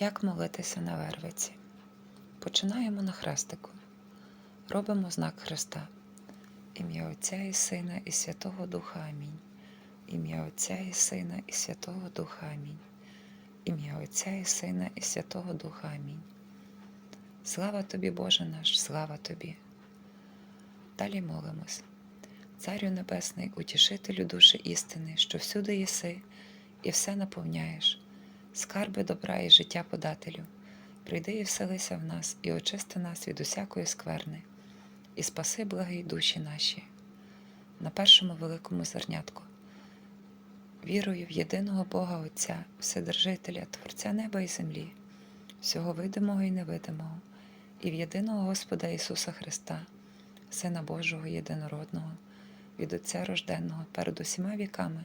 Як молитися на вервиці? Починаємо на хрестику. Робимо знак Христа. Ім'я Отця і Сина і Святого Духа Амінь. Ім'я Отця і Сина і Святого Духа Амінь. Ім'я Отця і Сина і Святого Духа Амінь. Слава тобі, Боже наш, слава тобі. Далі молимось. Царю Небесний, утішителю душі істини, що всюди єси і все наповняєш, скарби добра і життя подателю, прийди і вселися в нас і очисти нас від усякої скверни, і спаси благі душі наші. На першому великому зернятку. Вірую в єдиного Бога Отця, Вседержителя, Творця неба і землі, всього видимого і невидимого, і в єдиного Господа Ісуса Христа, Сина Божого єдинородного, від Отця рожденного перед усіма віками,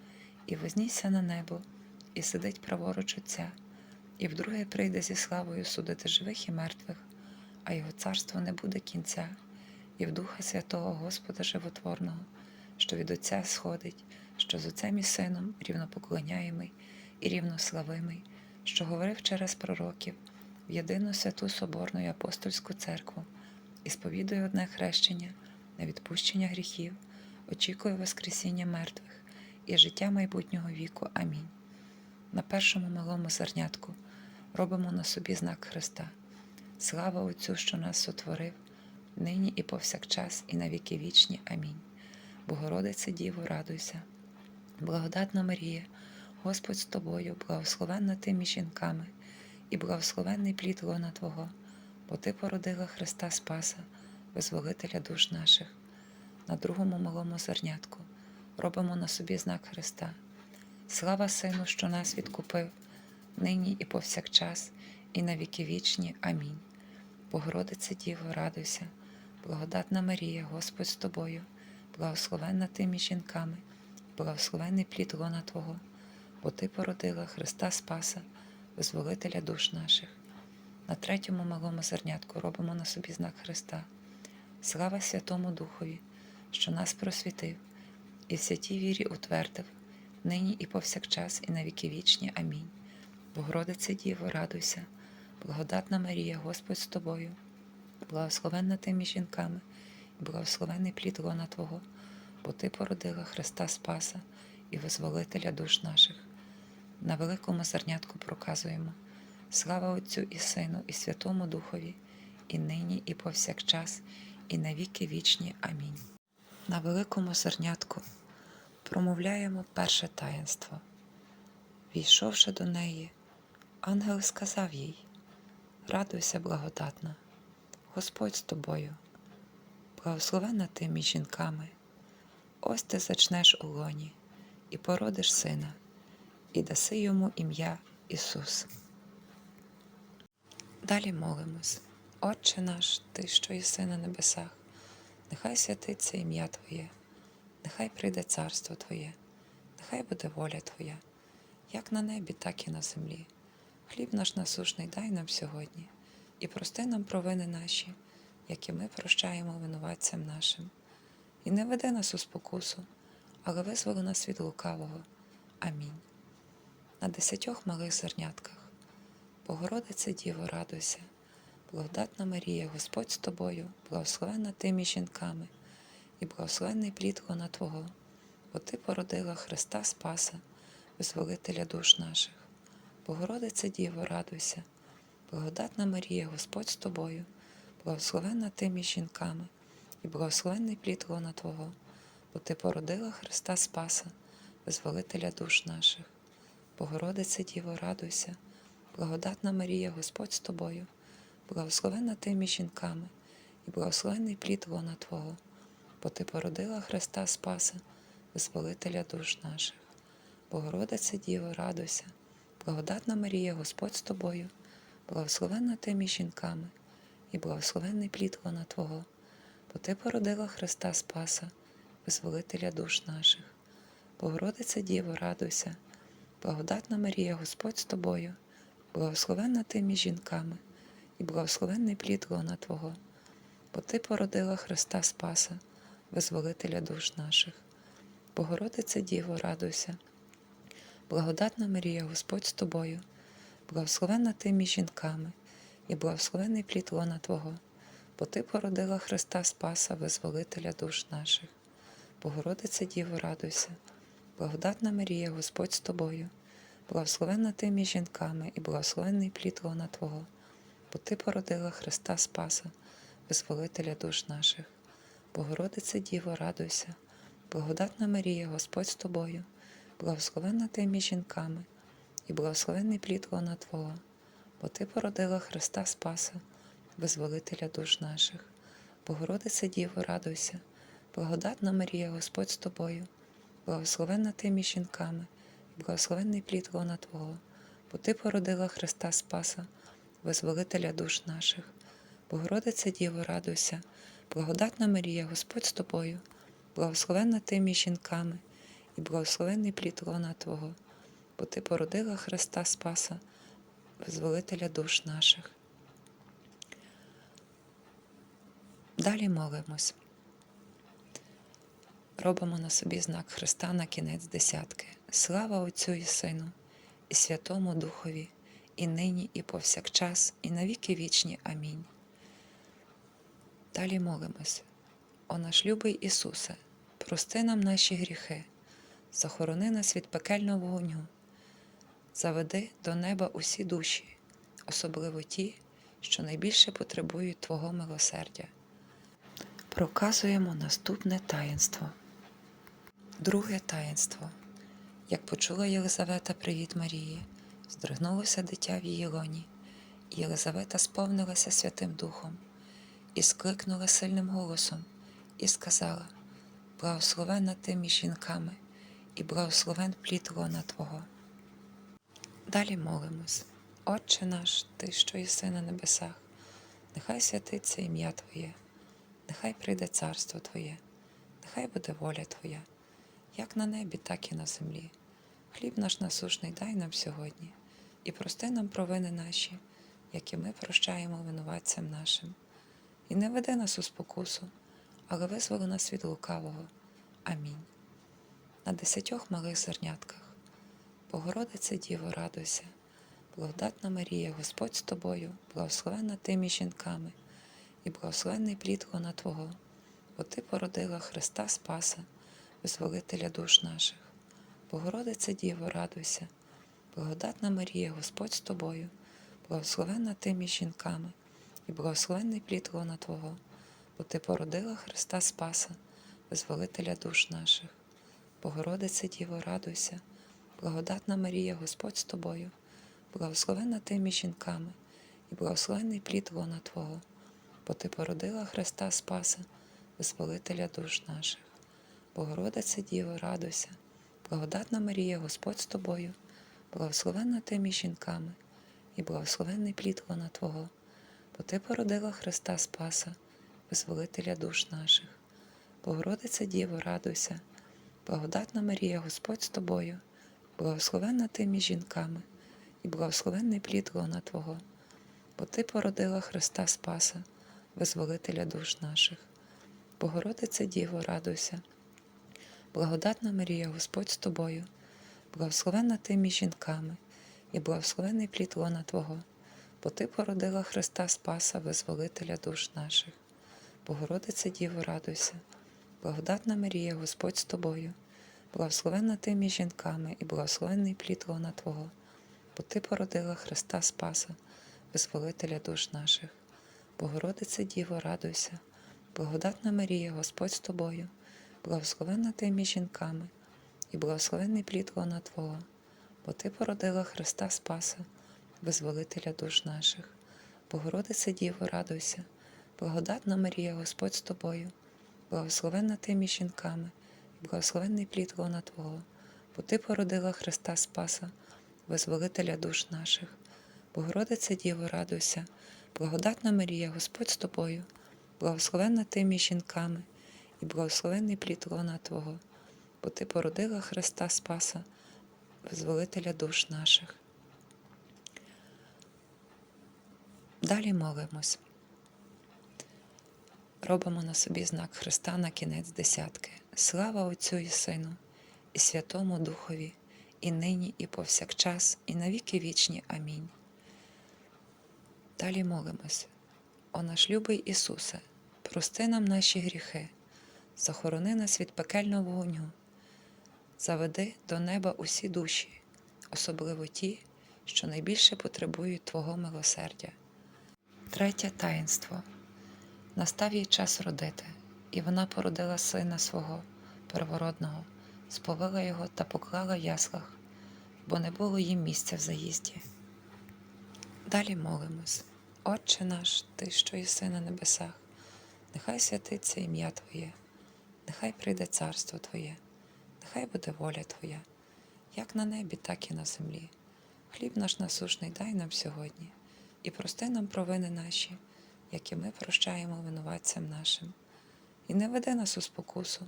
і вознісся на небо, і сидить праворуч Отця, і вдруге прийде зі славою судити живих і мертвих, а його царство не буде кінця, і в Духа Святого Господа Животворного, що від Отця сходить, що з Отцем і Сином рівнопоклоняємий і рівнославимий, що говорив через пророків в єдину святу Соборну і апостольську церкву, і сповідує одне хрещення на відпущення гріхів, очікує Воскресіння мертвих і життя майбутнього віку. Амінь. На першому малому зернятку робимо на собі знак Христа. Слава Отцю, що нас сотворив, нині і повсякчас, і на віки вічні. Амінь. Богородице Діво, радуйся, благодатна Марія, Господь з тобою, благословенна ти між жінками, і благословенний плід лона Твого, бо Ти породила Христа Спаса, визволителя душ наших. На другому малому зернятку робимо на собі знак Христа. Слава Сину, що нас відкупив, нині і повсякчас, і на віки вічні. Амінь. Богородице Діво, радуйся, благодатна Марія, Господь з тобою, благословенна ти між жінками, благословенний плід лона Твого, бо Ти породила Христа Спаса, визволителя душ наших. На третьому малому зернятку робимо на собі знак Христа. Слава Святому Духові, що нас просвітив, і в святій вірі утвердив, нині і повсякчас, і на віки вічні. Амінь. Богородице Діво, радуйся, благодатна Марія, Господь з тобою, благословенна ти між жінками, і благословенний плід лона Твого, бо Ти породила Христа Спаса і визволителя душ наших. На великому зернятку проказуємо слава Отцю і Сину, і Святому Духові, і нині, і повсякчас, і на віки вічні. Амінь. На великому зернятку промовляємо перше таїнство. Війшовши до неї, ангел сказав їй: Радуйся, благодатна, Господь з тобою, благословена ти між жінками, ось ти зачнеш у лоні і породиш сина, і даси йому ім'я Ісус. Далі молимось, Отче наш, Ти, що єси на небесах, нехай святиться ім'я Твоє, нехай прийде царство Твоє, нехай буде воля Твоя, як на небі, так і на землі. Хліб наш насушний дай нам сьогодні, і прости нам провини наші, як і ми прощаємо винуватцям нашим. І не веди нас у спокусу, але визволи нас від лукавого. Амінь. На десятьох малих зернятках. Богородице Діво, радуйся, благодатна Марія, Господь з тобою, благословенна ти між жінками, і благословенний плід лона Твого, бо Ти породила Христа Спаса, визволителя душ наших. Богородице Діво, радуйся, благодатна Марія, Господь з тобою, благословенна ти між жінками, і благословенний плід лона Твого, бо Ти породила Христа Спаса, визволителя душ наших. Богородице Діво, радуйся, благодатна Марія, Господь з тобою, благословенна ти між жінками, і благословенний плід лона Твого, бо Ти породила Христа Спаса, визволителя душ наших. Богородице Діво, радуйся, благодатна Марія, Господь з тобою, благословенна ти між жінками, і благословенний плід лона Твого, бо Ти породила Христа Спаса, визволителя душ наших. Богородиця Діво, радуйся, благодатна Марія, Господь з тобою, благословенна ти між жінками, і благословенний плід лона Твого, бо Ти породила Христа Спаса, визволителя душ наших. Богородиця Діво, радуйся, благодатна Марія, Господь з тобою, благословенна ти між жінками, і благословенний плід лона Твого, бо Ти породила Христа Спаса, визволителя душ наших. Богородиця Діво, радуйся, благодатна Марія, Господь з тобою, благословенна ти між жінками, і благословенний плід лона Твого, бо Ти породила Христа Спаса, визволителя душ наших. Богородиця Діво, радуйся, благодатна Марія, Господь з тобою, благословенна ти між жінками, і благословенний плід лона Твого, бо Ти породила Христа Спаса, визволителя душ наших. Богородиця Діво, радуйся, благодатна Марія, Господь з тобою, благословенна ти між жінками, і благословенний плід лона Твого, бо Ти породила Христа Спаса, визволителя душ наших. Богородиця Діво, радуйся, благодатна Марія, Господь з тобою, благословенна ти між жінками, і благословенний плід лона Твого, бо Ти породила Христа Спаса, визволителя душ наших. Далі молимось. Робимо на собі знак Христа на кінець десятки. Слава Отцю і Сину, і Святому Духові, і нині, і повсякчас, і навіки вічні. Амінь. Далі молимось. О наш любий Ісусе, прости нам наші гріхи, захорони нас від пекельного вогню, заведи до неба усі душі, особливо ті, що найбільше потребують Твого милосердя. Проказуємо наступне таїнство. Друге таїнство. Як почула Єлизавета привіт Марії, здригнулося дитя в її лоні, і Єлизавета сповнилася Святим Духом, і скликнула сильним голосом, і сказала: Благословенна ти між жінками, і благословен плід лона Твого. Далі молимось. Отче наш, Ти, що єси на небесах, нехай святиться ім'я Твоє, нехай прийде царство Твоє, нехай буде воля Твоя, як на небі, так і на землі. Хліб наш насушний дай нам сьогодні, і прости нам провини наші, які ми прощаємо винуватцям нашим. І не веди нас у спокусу, але визволи нас від лукавого. Амінь. На десятьох малих зернятках. Богородице Діво, радуйся, благодатна Марія, Господь з тобою, благословенна ти між жінками, і благословенний плід лона Твого, бо Ти породила Христа Спаса, визволителя душ наших. Богородице Діво, радуйся, благодатна Марія, Господь з тобою, благословенна ти жінками, і благословенний плід лона Твого, бо Ти породила Христа Спаса, визволителя душ наших. Богородице Діво, радуйся, благодатна Марія, Господь з тобою, благословенна ти між жінками, і благословенний плід лона Твого, бо Ти породила Христа Спаса, визволителя душ наших. Богородице Діво, радуйся, благодатна Марія, Господь з тобою, благословенна ти між жінками, і благословенний плід лона Твого, бо Ти породила Христа Спаса, визволителя душ наших. Богородице Діво, радуйся, благодатна Марія, Господь з тобою, благословенна ти між жінками, і благословенний плід лона Твого, бо Ти породила Христа Спаса, визволителя душ наших. Богородице Діво, радуйся, благодатна Марія, Господь з тобою, благословенна ти між жінками, і благословенний плід лона Твого, бо Ти породила Христа Спаса, визволителя душ наших. Богородице Діво, радуйся, благодатна Марія, Господь з тобою, благословенна ти між жінками, і благословенний плід лона Твого, бо Ти породила Христа Спаса, визволителя душ наших. Богородице Діво, радуйся, благодатна Марія, Господь з тобою, благословенна ти між жінками, і благословенний плід лона Твого, бо Ти породила Христа Спаса, визволителя душ наших. Богородице Діво, радуйся, благодатна Марія, Господь з тобою, благословенна ти між жінками, благословенний плід лона Твого, бо Ти породила Христа Спаса, визволителя душ наших. Богородице Діво, радуйся, благодатна Марія, Господь з тобою, благословенна ти жінками, і благословенний плід лона Твого, бо Ти породила Христа Спаса, визволителя душ наших. Далі молимось. Робимо на собі знак Христа на кінець десятки. Слава Отцю і Сину, і Святому Духові, і нині, і повсякчас, і навіки вічні. Амінь. Далі молимось. О наш любий Ісусе, прости нам наші гріхи, захорони нас від пекельного вогню, заведи до неба усі душі, особливо ті, що найбільше потребують Твого милосердя. Третє таїнство. Настав їй час родити, і вона породила сина свого первородного, сповила його та поклала в яслах, бо не було їм місця в заїзді. Далі молимось. Отче наш, Ти, що єси на небесах, нехай святиться ім'я Твоє, нехай прийде царство Твоє, нехай буде воля Твоя, як на небі, так і на землі. Хліб наш насушний дай нам сьогодні, і прости нам провини наші, які ми прощаємо винуватцям нашим. І не веди нас у спокусу,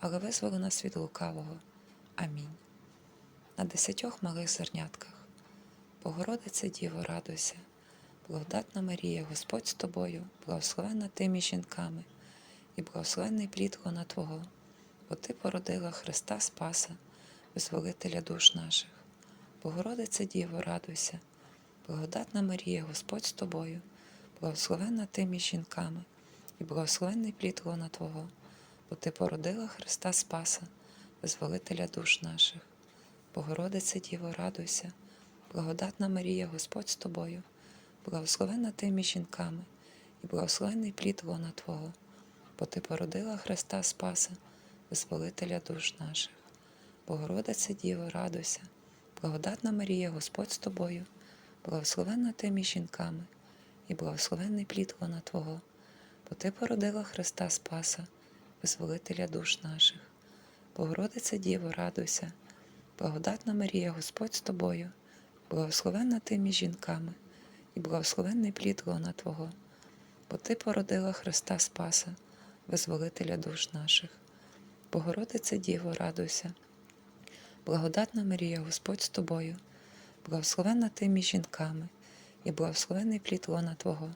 але визволи нас від лукавого. Амінь. На десятьох малих зернятках. Богородице Діво, радуйся, благодатна Марія, Господь з тобою, благословенна ти між жінками, і благословенний плід лона Твого, бо Ти породила Христа Спаса, визволителя душ наших. Богородице Діво, радуйся, благодатна Марія, Господь з тобою, благословенна ти між жінками, і благословенний плід лона Твого, бо Ти породила Христа Спаса, визволителя душ наших. Богородице Діво, радуйся, благодатна Марія, Господь з тобою, благословенна ти між жінками, і благословенний плід лона Твого, бо Ти породила Христа Спаса, визволителя душ наших. Богородице Діво, радуйся, благодатна Марія, Господь з тобою, благословенна ти між жінками, і благословенний плід лона Твого, бо Ти породила Христа Спаса, визволителя душ наших. Богородице Діво, радуйся, благодатна Марія, Господь з тобою, благословенна ти між жінками, і благословенний плід лона Твого, бо Ти породила Христа Спаса, визволителя душ наших. Богородице Діво, радуйся, благодатна Марія, Господь з тобою, благословенна ти між жінками, і благословенний плід лона Твого,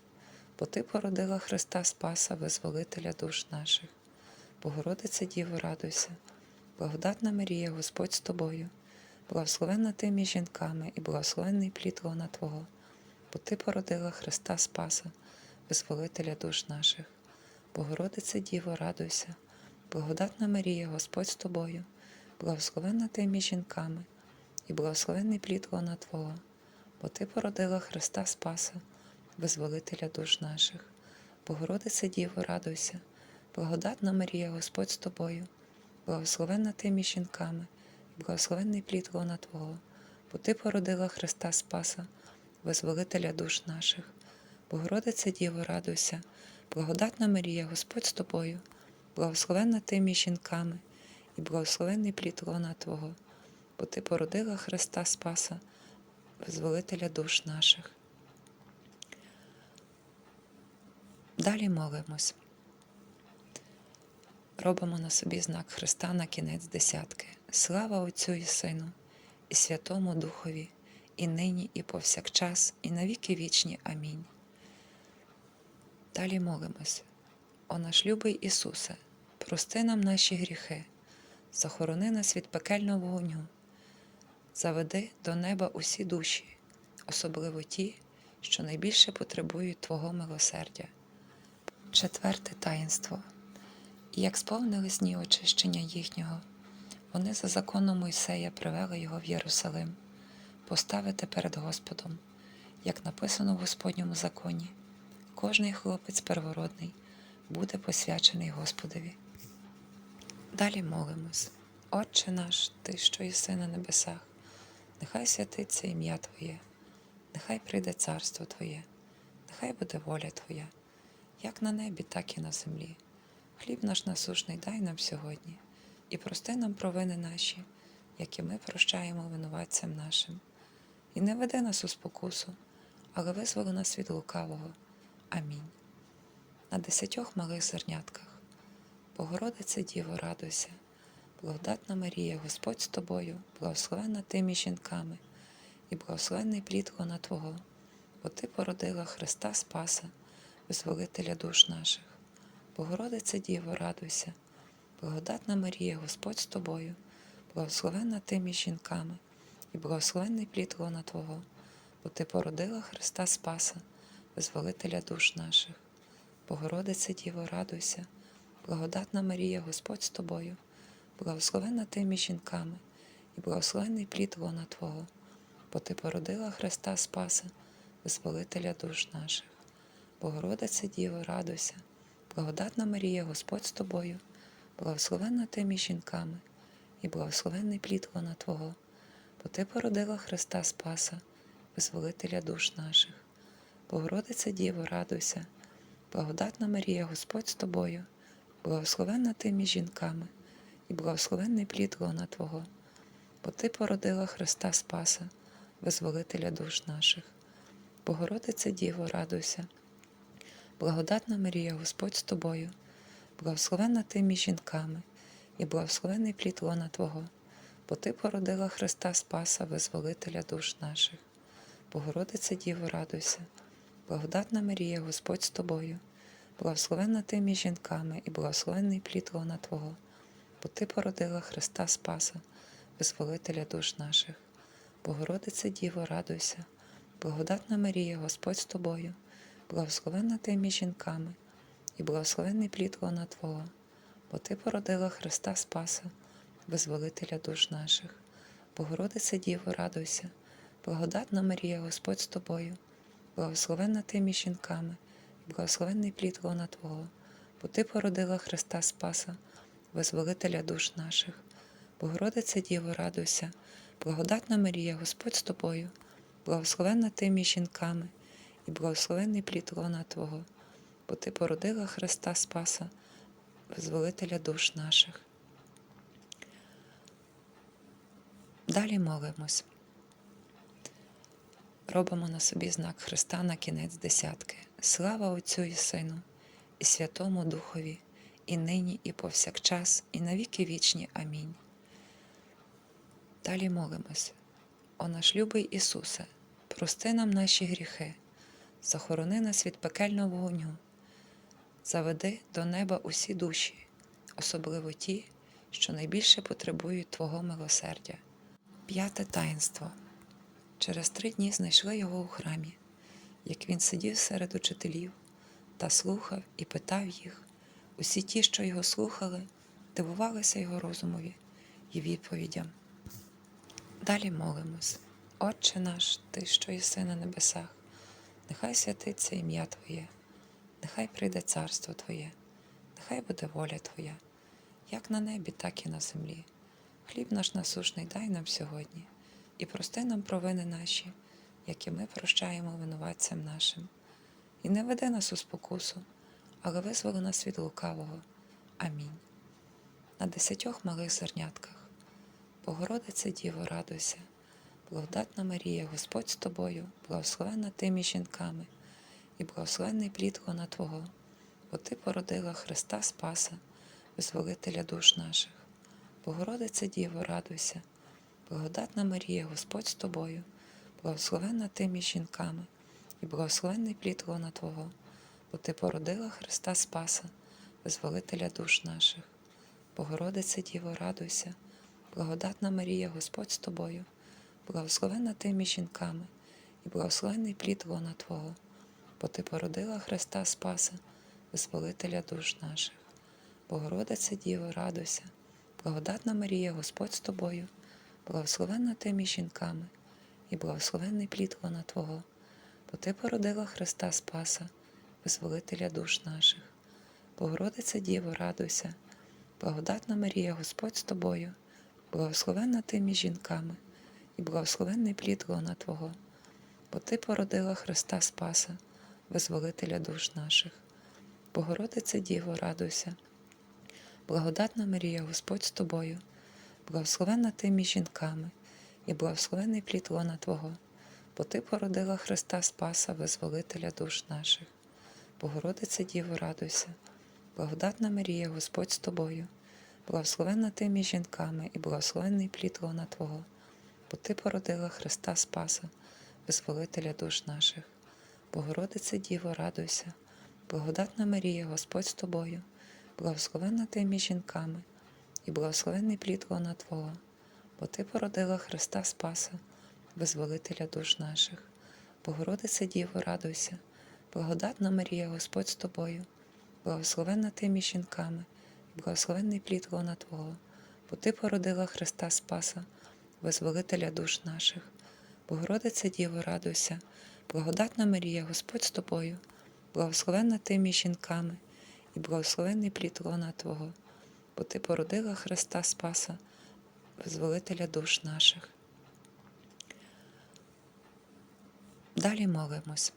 бо Ти породила Христа Спаса, визволителя душ наших. Богородице Діво, радуйся, благодатна Марія, Господь з тобою, благословенна ти між жінками, і благословенний плід лона Твого, бо Ти породила Христа Спаса, визволителя душ наших. Богородице Діво, радуйся, благодатна Марія, Господь з тобою, благословенна ти між жінками, і благословенний плід лона Твого, бо Ти породила Христа Спаса, визволителя душ наших. Богородице Діво, радуйся, благодатна Марія, Господь з тобою, благословенна ти між жінками, і благословенний плід лона Твого, бо Ти породила Христа Спаса, визволителя душ наших. Богородице Діво, радуйся, благодатна Марія, Господь з тобою, благословенна ти між жінками, і благословенний плід лона Твого, бо Ти породила Христа Спаса, визволителя душ наших. Далі молимось. Робимо на собі знак Христа на кінець десятки. Слава Отцю і Сину, і Святому Духові, і нині, і повсякчас, і навіки вічні. Амінь. Далі молимось. О наш любий Ісусе, прости нам наші гріхи, захорони нас від пекельного вогню, заведи до неба усі душі, особливо ті, що найбільше потребують Твого милосердя. Четверте таїнство. І як сповнились дні очищення їхнього, вони за законом Мойсея привели його в Єрусалим, поставити перед Господом, як написано в Господньому законі, кожний хлопець первородний буде посвячений Господові. Далі молимось. Отче наш, Ти, що єси на небесах, нехай святиться ім'я Твоє, нехай прийде царство Твоє, нехай буде воля Твоя, як на небі, так і на землі. Хліб наш насушний дай нам сьогодні, і прости нам провини наші, які ми прощаємо винуватцям нашим. І не веди нас у спокусу, але визволи нас від лукавого. Амінь. На десятьох малих зернятках. Богородице Діво, радуйся, благодатна Марія, Господь з тобою, благословенна ти між жінками, і благословенний плід лона Твого, бо Ти породила Христа Спаса, визволителя душ наших. Богородице Діво, радуйся, благодатна Марія, Господь з тобою, благословенна ти між жінками, і благословенний плід лона Твого, бо Ти породила Христа Спаса, визволителя душ наших. Богородице Діво, радуйся, благодатна Марія, Господь з тобою, благословенна ти між жінками, і благословенний плід лона Твого, бо Ти породила Христа Спаса, визволителя душ наших. Богородице Діво, радуйся, благодатна Марія, Господь з тобою, благословенна ти між жінками, і благословенний плід лона Твого, бо Ти породила Христа Спаса, визволителя душ наших. Богородице Діво, радуйся, благодатна Марія, Господь з тобою, благословенна ти між жінками, і благословенний плід лона Твого, бо Ти породила Христа Спаса, визволителя душ наших. Богородице Діво, радуйся, благодатна Марія, Господь з тобою, благословенна ти між жінками, і благословенний плід лона Твого, бо Ти породила Христа Спаса, визволителя душ наших. Богородице Діво, радуйся, благодатна Марія, Господь з тобою, благословенна ти між жінками, і благословенний плід лона Твого, бо Ти породила Христа Спаса, визволителя душ наших. Богородице Діво, радуйся, благодатна Марія, Господь з тобою, благословенна ти між жінками, і благословенний плід лона Твого, бо Ти породила Христа Спаса, визволителя душ наших. Богородице Діво, радуйся, благодатна Марія, Господь з тобою, благословенна ти між жінками, і благословенний плід лона Твого, бо Ти породила Христа Спаса, визволителя душ наших. Богородице Діво, радуйся, благодатна Марія, Господь з тобою, благословенна ти між жінками, і благословенний плід лона Твого, бо Ти породила Христа Спаса, визволителя душ наших. Далі молимось. Робимо на собі знак Христа на кінець десятки. Слава Отцю і Сину, і Святому Духові, і нині, і повсякчас, і навіки вічні. Амінь. Далі молимось. О наш любий Ісусе, прости нам наші гріхи, захорони нас від пекельного вогню, заведи до неба усі душі, особливо ті, що найбільше потребують Твого милосердя. П'яте таїнство. Через три дні знайшли його у храмі, як він сидів серед учителів та слухав і питав їх. Усі ті, що його слухали, дивувалися його розумові і відповідям. Далі молимось. Отче наш, Ти, що єси на небесах, нехай святиться ім'я Твоє, нехай прийде царство Твоє, нехай буде воля Твоя, як на небі, так і на землі. Хліб наш насушний дай нам сьогодні, і прости нам провини наші, які ми прощаємо винуватцям нашим. І не веди нас у спокусу, але визволи нас від лукавого. Амінь. На десятьох малих зернятках. Богородице Діво, радуйся, благодатна Марія, Господь з тобою, благословенна ти між жінками, і благословенний плід лона Твого, бо Ти породила Христа Спаса, визволителя душ наших. Богородице Діво, радуйся, благодатна Марія, Господь з тобою, благословенна ти між жінками, і благословенний плід лона Твого, бо Ти породила Христа Спаса, визволителя душ наших. Богородице Діво, радуйся, благодатна Марія, Господь з тобою, благословенна ти між жінками, і благословенний плід лона Твого, бо Ти породила Христа Спаса, визволителя душ наших. Богородице Діво, радуйся, благодатна Марія, Господь з тобою, благословенна ти між жінками, і благословенний плід лона Твого, бо Ти породила Христа Спаса, визволителя душ наших. Богородице Діво, радуйся, благодатна Марія, Господь з тобою, благословенна ти між жінками, і благословенний плід лона Твого, бо Ти породила Христа Спаса, визволителя душ наших. Богородице Діво, радуйся, благодатна Марія, Господь з тобою, благословенна ти між жінками, і благословенний плід лона Твого, бо Ти породила Христа Спаса, Визволителя душ наших. Богородице Діво, радуйся, благодатна Марія, Господь з тобою, благословенна ти між жінками і благословенний плід лона Твого, бо Ти породила Христа Спаса, Визволителя душ наших. Богородице Діво, радуйся, благодатна Марія, Господь з тобою, благословенна ти між жінками, і благословенний плід лона Твого, бо Ти породила Христа Спаса, Визволителя душ наших. Богородице Діво, радуйся, благодатна Марія, Господь з тобою, благословенна ти між жінками, і благословенний плід лона Твого, бо Ти породила Христа Спаса, Визволителя душ наших. Богородице Діво, радуйся, благодатна Марія, Господь з тобою, благословенна ти між жінками, і благословенний плід лона Твого, бо Ти породила Христа Спаса, Визволителя душ наших. Далі молимось.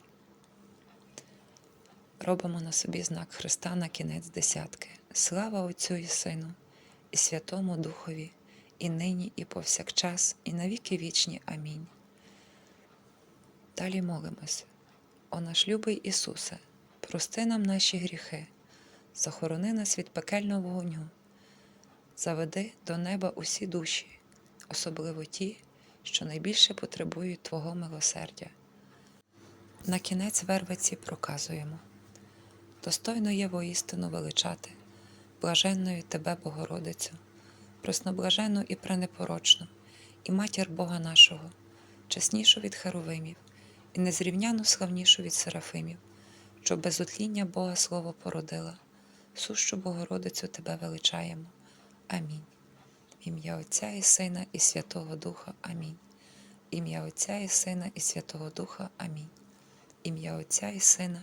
Робимо на собі знак Христа на кінець десятки. Слава Отцю і Сину, і Святому Духові, і нині, і повсякчас, і навіки вічні. Амінь. Далі молимось. О наш любий Ісусе, прости нам наші гріхи, захорони нас від пекельного вогню, заведи до неба усі душі, особливо ті, що найбільше потребують Твого милосердя. На кінець вервиці проказуємо. Достойно є воістину величати, блаженною Тебе, Богородицю, пресноблажену і пренепорочну, і матір Бога нашого, чеснішу від Херовимів, і незрівняно славнішу від Серафимів, що без утління Бога Слово породила, сущу Богородицю Тебе величаємо. Амінь. Ім'я Отця і Сина, і Святого Духа. Амінь. Ім'я Отця і Сина, і Святого Духа. Амінь. Ім'я Отця і Сина,